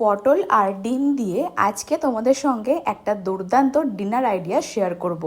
পটল আর ডিম দিয়ে আজকে তোমাদের সঙ্গে একটা দুর্দান্ত ডিনার আইডিয়া শেয়ার করব।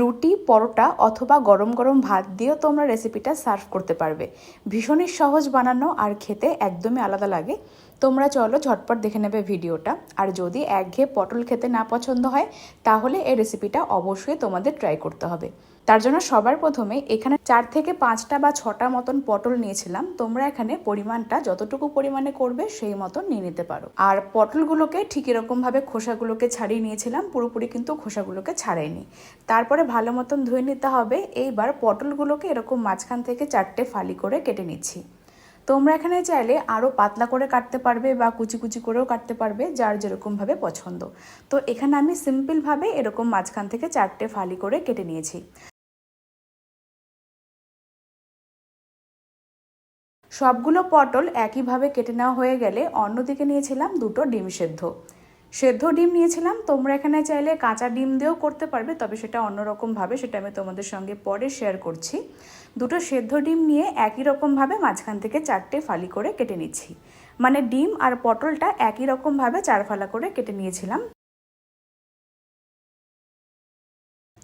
রুটি, পরোটা অথবা গরম গরম ভাত দিয়েও তোমরা রেসিপিটা সার্ভ করতে পারবে। ভীষণই সহজ বানানো আর খেতে একদমই আলাদা লাগে। তোমরা চলো ঝটপট দেখে নেবে ভিডিওটা। আর যদি একঘেয়ে পটল খেতে না পছন্দ হয়, তাহলে এই রেসিপিটা অবশ্যই তোমাদের ট্রাই করতে হবে। তার জন্য সবার প্রথমে এখানে চার থেকে পাঁচটা বা ছটা মতন পটল নিয়েছিলাম। তোমরা এখানে পরিমাণটা যতটুকু পরিমাণে করবে সেই মতন নিয়ে নিতে পারো। আর পটলগুলোকে ঠিক এরকমভাবে খোসাগুলোকে ছাড়িয়ে নিয়েছিলাম, পুরোপুরি কিন্তু খোসাগুলোকে ছাড়াইনি। তারপরে ভালো মতন ধুয়ে নিতে হবে। এইবার পটলগুলোকে এরকম মাঝখান থেকে চারটে ফালি করে কেটে নিচ্ছি। তোমরা এখানে চাইলে আরও পাতলা করে কাটতে পারবে বা কুচি কুচি করেও কাটতে পারবে, যার যেরকমভাবে পছন্দ। তো এখানে আমি সিম্পলভাবে এরকম মাঝখান থেকে চারটে ফালি করে কেটে নিয়েছি। সবগুলো পটল একইভাবে কেটে নেওয়া হয়ে গেলে অন্যদিকে নিয়েছিলাম দুটো ডিম সেদ্ধ। সেদ্ধ ডিম নিয়েছিলাম, তোমরা এখানে চাইলে কাঁচা ডিম দিয়েও করতে পারবে, তবে সেটা অন্যরকমভাবে, সেটা আমি তোমাদের সঙ্গে পরে শেয়ার করছি। দুটো সেদ্ধ ডিম নিয়ে একই রকমভাবে মাঝখান থেকে চারটে ফালি করে কেটে নিচ্ছি। মানে ডিম আর পটলটা একই রকমভাবে চার ফালা করে কেটে নিয়েছিলাম।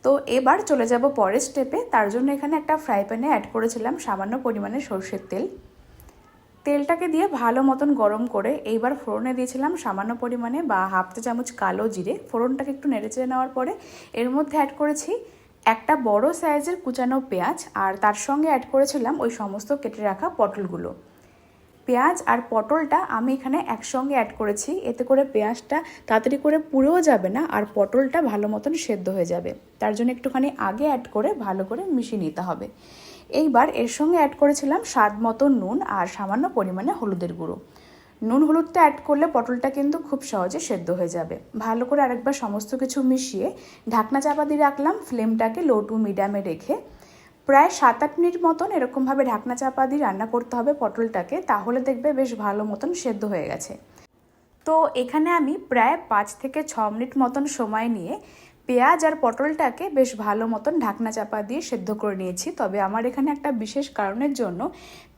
তো এবার চলে যাব পরের স্টেপে তার জন্য এখানে একটা ফ্রাই প্যানে অ্যাড করেছিলাম সামান্য পরিমাণে সর্ষের তেল। তেলটাকে দিয়ে ভালো মতন গরম করে এইবার ফোড়নে দিয়েছিলাম সামান্য পরিমাণে বা হাফ চা চামচ কালো জিরে। ফোড়নটাকে একটু নেড়েচেড়ে নেওয়ার পরে এর মধ্যে অ্যাড করেছি একটা বড় সাইজের কুচানো পেঁয়াজ আর তার সঙ্গে অ্যাড করেছিলাম ওই সমস্ত কেটে রাখা পটলগুলো। পেঁয়াজ আর পটলটা আমি এখানে একসঙ্গে অ্যাড করেছি। এতে করে পেঁয়াজটা তাড়াতাড়ি করে পুড়েও যাবে না আর পটলটা ভালো মতন সেদ্ধ হয়ে যাবে। তার জন্য একটুখানি আগে অ্যাড করে ভালো করে মিশিয়ে নিতে হবে। এইবার এর সঙ্গে অ্যাড করেছিলাম স্বাদ মতো নুন আর সামান্য পরিমাণে হলুদের গুঁড়ো। নুন হলুদটা অ্যাড করলে পটলটা কিন্তু খুব সহজে সেদ্ধ হয়ে যাবে। ভালো করে আরেকবার সমস্ত কিছু মিশিয়ে ঢাকনা চাপা দিয়ে রাখলাম, ফ্লেমটাকে লো টু মিডিয়ামে রেখে। প্রায় সাত আট মিনিট মতন এরকমভাবে ঢাকনা চাপা দিয়ে রান্না করতে হবে পটলটাকে, তাহলে দেখবে বেশ ভালো মতন সেদ্ধ হয়ে গেছে। তো এখানে আমি প্রায় পাঁচ থেকে ছ মিনিট মতন সময় নিয়ে পেঁয়াজ আর পটলটাকে বেশ ভালো মতন ঢাকনা চাপা দিয়ে সেদ্ধ করে নিয়েছি। তবে আমার এখানে একটা বিশেষ কারণের জন্য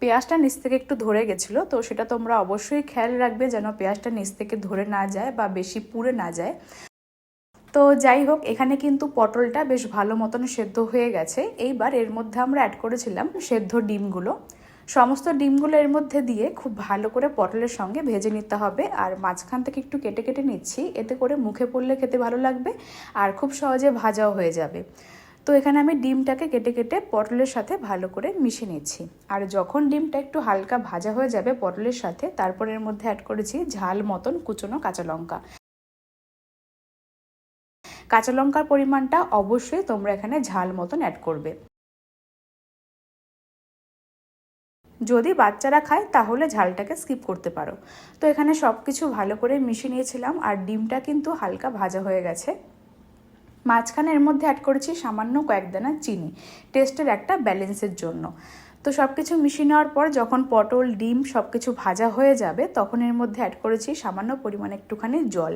পেঁয়াজটা নিচ থেকে একটু ধরে গেছিল। তো সেটা তোমরা অবশ্যই খেয়াল রাখবে যেন পেঁয়াজটা নিচ থেকে ধরে না যায় বা বেশি পুড়ে না যায়। তো যাই হোক, এখানে কিন্তু পটলটা বেশ ভালো মতন সেদ্ধ হয়ে গেছে। এইবার এর মধ্যে আমরা অ্যাড করেছিলাম সেদ্ধ ডিমগুলো। সমস্ত ডিমগুলো এর মধ্যে দিয়ে খুব ভালো করে পটলের সঙ্গে ভেজে নিতে হবে। আর মাঝখান থেকে একটু কেটে কেটে নিচ্ছি, এতে করে মুখে পড়লে খেতে ভালো লাগবে আর খুব সহজে ভাজাও হয়ে যাবে। তো এখানে আমি ডিমটাকে কেটে কেটে পটলের সাথে ভালো করে মিশিয়ে নিচ্ছি। আর যখন ডিমটা একটু হালকা ভাজা হয়ে যাবে পটলের সাথে, তারপর এর মধ্যে অ্যাড করেছি ঝাল মতন কুচনো কাঁচা লঙ্কা। কাঁচা লঙ্কার পরিমাণটা অবশ্যই তোমরা এখানে ঝাল মতন অ্যাড করবে। যদি বাচ্চারা খায়, তাহলে ঝালটাকে স্কিপ করতে পারো। তো এখানে সব কিছু ভালো করে মিশিয়ে নিয়েছিলাম, আর ডিমটা কিন্তু হালকা ভাজা হয়ে গেছে। মাঝখানে এর মধ্যে অ্যাড করেছি সামান্য কয়েক দানা চিনি। টেস্টের একটা ব্যালেন্সের জন্য। তো সব কিছু মিশিয়ে নেওয়ার পর যখন পটল, ডিম সব কিছু ভাজা হয়ে যাবে, তখন এর মধ্যে অ্যাড করেছি সামান্য পরিমাণে একটুখানি জল।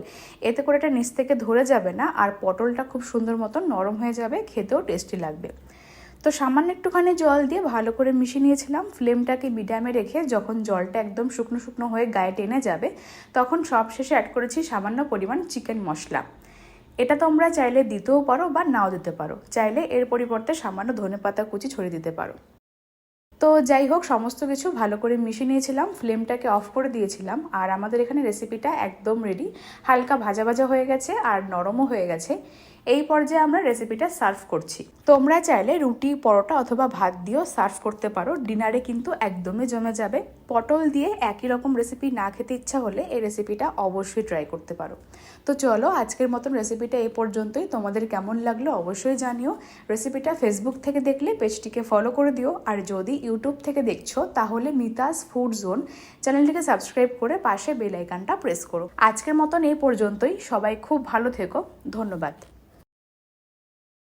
এতে করে এটা নিচ থেকে ধরে যাবে না, আর পটলটা খুব সুন্দর মতন নরম হয়ে যাবে, খেতেও টেস্টি লাগবে। তো সামান্য একটুখানি জল দিয়ে ভালো করে মিশিয়ে নিয়েছিলাম। ফ্লেমটাকে মিডিয়ামে রেখে যখন জলটা একদম শুকনো শুকনো হয়ে গায়ে টেনে যাবে, তখন সব শেষে অ্যাড করেছি সামান্য পরিমাণ চিকেন মশলা। এটা তোমরা চাইলে দিতেও পারো বা নাও দিতে পারো। চাইলে এর পরিবর্তে সামান্য ধনে পাতা কুচি ছড়িয়ে দিতে পারো। তো যাই হোক, সমস্ত কিছু ভালো করে মিশিয়ে নিয়েছিলাম, ফ্লেমটাকে অফ করে দিয়েছিলাম, আর আমাদের এখানে রেসিপিটা একদম রেডি হালকা ভাজা ভাজা হয়ে গেছে আর নরমও হয়ে গেছে। এই পর্যায়ে আমরা রেসিপিটা সার্ভ করছি। তোমরা চাইলে রুটি, পরোটা অথবা ভাত দিয়েও সার্ভ করতে পারো। ডিনারে কিন্তু একদমই জমে যাবে। পটল দিয়ে একই রকম রেসিপি না খেতে ইচ্ছা হলে এই রেসিপিটা অবশ্যই ট্রাই করতে পারো। তো চলো, আজকের মতন রেসিপিটা এই পর্যন্তই। তোমাদের কেমন লাগল অবশ্যই জানিও। রেসিপিটা ফেসবুক থেকে দেখলে পেজটিকে ফলো করে দিও। আর যদি ইউটিউব থেকে দেখছ, তাহলে মিতাস ফুড জোন চ্যানেলটিকে সাবস্ক্রাইব করে পাশে বেল আইকনটা প্রেস করো। আজকের মতন এই পর্যন্তই। সবাই খুব ভালো থেকো। ধন্যবাদ।